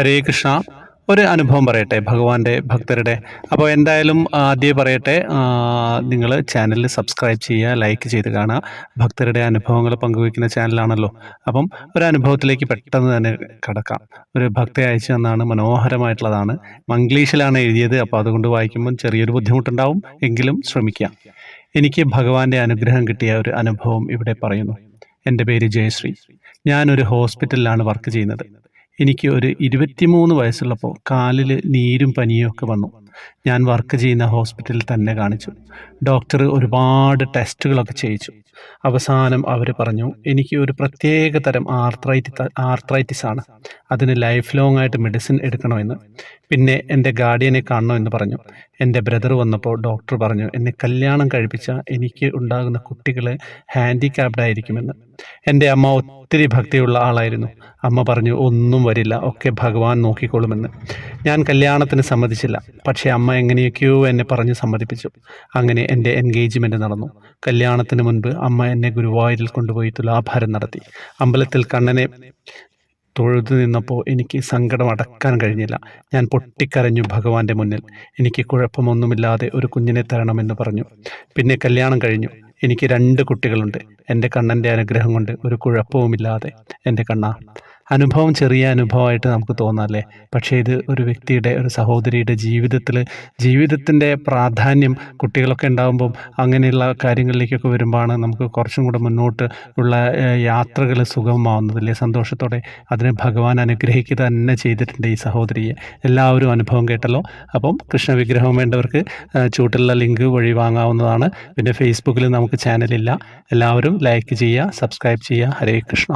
ഹരേ കൃഷ്ണ. ഒരു അനുഭവം പറയട്ടെ ഭഗവാന്റെ ഭക്തരുടെ. അപ്പോൾ എന്തായാലും ആദ്യം പറയട്ടെ നിങ്ങൾ ചാനലിൽ സബ്സ്ക്രൈബ് ചെയ്യുക ലൈക്ക് ചെയ്ത് കാണുക. ഭക്തരുടെ അനുഭവങ്ങൾ പങ്കുവയ്ക്കുന്ന ചാനലാണല്ലോ. അപ്പം ഒരു അനുഭവത്തിലേക്ക് പെട്ടെന്ന് തന്നെ കടക്കാം. ഒരു ഭക്തി അയച്ചു തന്നാണ് മനോഹരമായിട്ടുള്ളതാണ്. മംഗ്ലീഷിലാണ് എഴുതിയത് അപ്പോൾ അതുകൊണ്ട് വായിക്കുമ്പോൾ ചെറിയൊരു ബുദ്ധിമുട്ടുണ്ടാവും. എങ്കിലും ശ്രമിക്കാം എനിക്ക് ഭഗവാന്റെ അനുഗ്രഹം കിട്ടിയ ഒരു അനുഭവം ഇവിടെ പറയുന്നു. എന്റെ പേര് ജയശ്രീ. ഞാനൊരു ഹോസ്പിറ്റലിലാണ് വർക്ക് ചെയ്യുന്നത്. എനിക്ക് ഒരു ഇരുപത്തിമൂന്ന് വയസ്സുള്ളപ്പോൾ കാലിൽ നീരും പനിയും ഒക്കെ വന്നു. ഞാൻ വർക്ക് ചെയ്യുന്ന ഹോസ്പിറ്റലിൽ തന്നെ കാണിച്ചു. ഡോക്ടർ ഒരുപാട് ടെസ്റ്റുകളൊക്കെ ചെയ്യിച്ചു. അവസാനം അവർ പറഞ്ഞു എനിക്ക് ഒരു പ്രത്യേക തരം ആർത്രൈറ്റി ആർത്രൈറ്റിസ് ആണ് അതിന് ലൈഫ് ലോങ് ആയിട്ട് മെഡിസിൻ എടുക്കണമെന്ന്. പിന്നെ എന്റെ ഗാർഡിയനെ കാണണമെന്ന് പറഞ്ഞു. എന്റെ ബ്രദർ വന്നപ്പോൾ ഡോക്ടർ പറഞ്ഞു എന്നെ കല്യാണം കഴിപ്പിച്ച എനിക്ക് ഉണ്ടാകുന്ന കുട്ടികൾ ഹാൻഡിക്യാപ്ഡ് ആയിരിക്കുമെന്ന്. എന്റെ അമ്മ ഒത്തിരി ഭക്തിയുള്ള ആളായിരുന്നു. അമ്മ പറഞ്ഞു ഒന്നും വരില്ല ഒക്കെ ഭഗവാൻ നോക്കിക്കോളുമെന്ന്. ഞാൻ കല്യാണത്തിന് സമ്മതിച്ചില്ല പക്ഷേ അമ്മ എങ്ങനെയൊക്കെയോ എന്നെ പറഞ്ഞ് സമ്മതിപ്പിച്ചു. അങ്ങനെ എന്റെ എൻഗേജ്മെന്റ് നടന്നു. കല്യാണത്തിന് മുൻപ് അമ്മ എന്നെ ഗുരുവായൂരിൽ കൊണ്ടുപോയി തുലാഭാരം നടത്തി. അമ്പലത്തിൽ കണ്ണനെ തൊഴുതു നിന്നപ്പോൾ എനിക്ക് സങ്കടം അടക്കാൻ കഴിഞ്ഞില്ല. ഞാൻ പൊട്ടിക്കരഞ്ഞു ഭഗവാന്റെ മുന്നിൽ. എനിക്ക് കുഴപ്പമൊന്നുമില്ലാതെ ഒരു കുഞ്ഞിനെ തരണമെന്ന് പറഞ്ഞു. പിന്നെ കല്യാണം കഴിഞ്ഞു. എനിക്ക് രണ്ട് കുട്ടികളുണ്ട്. എന്റെ കണ്ണന്റെ അനുഗ്രഹം കൊണ്ട് ഒരു കുഴപ്പവുമില്ലാതെ. എന്റെ കണ്ണ അനുഭവം ചെറിയ അനുഭവമായിട്ട് നമുക്ക് തോന്നാമല്ലേ പക്ഷേ ഇത് ഒരു വ്യക്തിയുടെ ഒരു സഹോദരിയുടെ ജീവിതത്തിൽ ജീവിതത്തിന്റെ പ്രാധാന്യം കുട്ടികളൊക്കെ ഉണ്ടാകുമ്പം അങ്ങനെയുള്ള കാര്യങ്ങളിലേക്കൊക്കെ വരുമ്പോഴാണ് നമുക്ക് കുറച്ചും കൂടെ മുന്നോട്ട് ഉള്ള യാത്രകൾ സുഗമമാവുന്നതല്ലേ സന്തോഷത്തോടെ അതിനെ ഭഗവാൻ അനുഗ്രഹിക്കുക തന്നെ ചെയ്തിട്ടുണ്ട് ഈ സഹോദരിയെ. എല്ലാവരും അനുഭവം കേട്ടല്ലോ. അപ്പം കൃഷ്ണ വിഗ്രഹം വേണ്ടവർക്ക് ചൂട്ടുള്ള ലിങ്ക് വഴി വാങ്ങാവുന്നതാണ്. പിന്നെ ഫേസ്ബുക്കിൽ നമുക്ക് ചാനലില്ല. എല്ലാവരും ലൈക്ക് ചെയ്യുക സബ്സ്ക്രൈബ് ചെയ്യുക. ഹരേ കൃഷ്ണ.